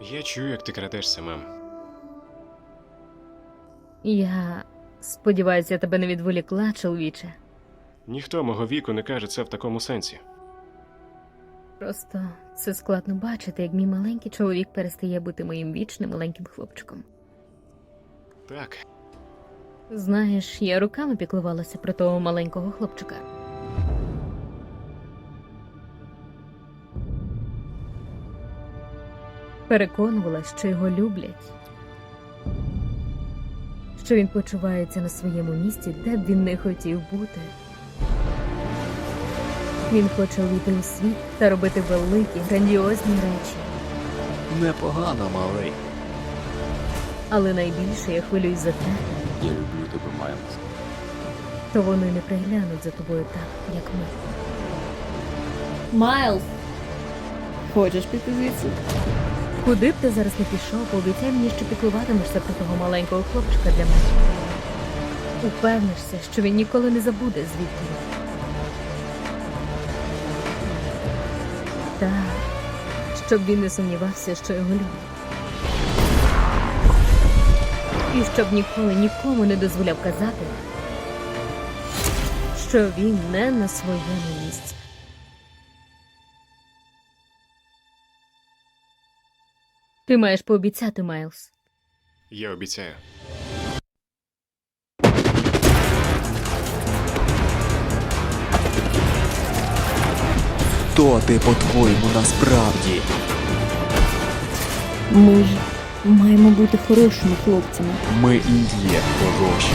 Я чую, як ти крадешся, мам. Я сподіваюся, я тебе не відволікла, чоловіче. Ніхто мого віку не каже це в такому сенсі. Просто це складно бачити, як мій маленький чоловік перестає бути моїм вічним маленьким хлопчиком. Так, Знаєш, я руками піклувалася про того маленького хлопчика. Переконувала, що його люблять, що він почувається на своєму місці, де б він не хотів бути. Він хоче вийти у світ та робити великі, грандіозні речі. Непогано, малий. Але найбільше я хвилююсь за те, Я люблю тебе, Майлз. то вони не приглянуть за тобою так, як ми. Майлз. Хочеш піти звідси? Куди б ти зараз не пішов, пообіцяй мені, що піклуватимешся про того маленького хлопчика для мене. Упевнишся, що він ніколи не забуде звідки. Так, щоб він не сумнівався, що його люблять. І щоб ніколи нікому не дозволяв казати, що він не на своєму місці. Ти маєш пообіцяти, Майлз. я обіцяю. Хто ти, по-твоєму, насправді? Ми ж маємо бути хорошими хлопцями. Ми і є хороші.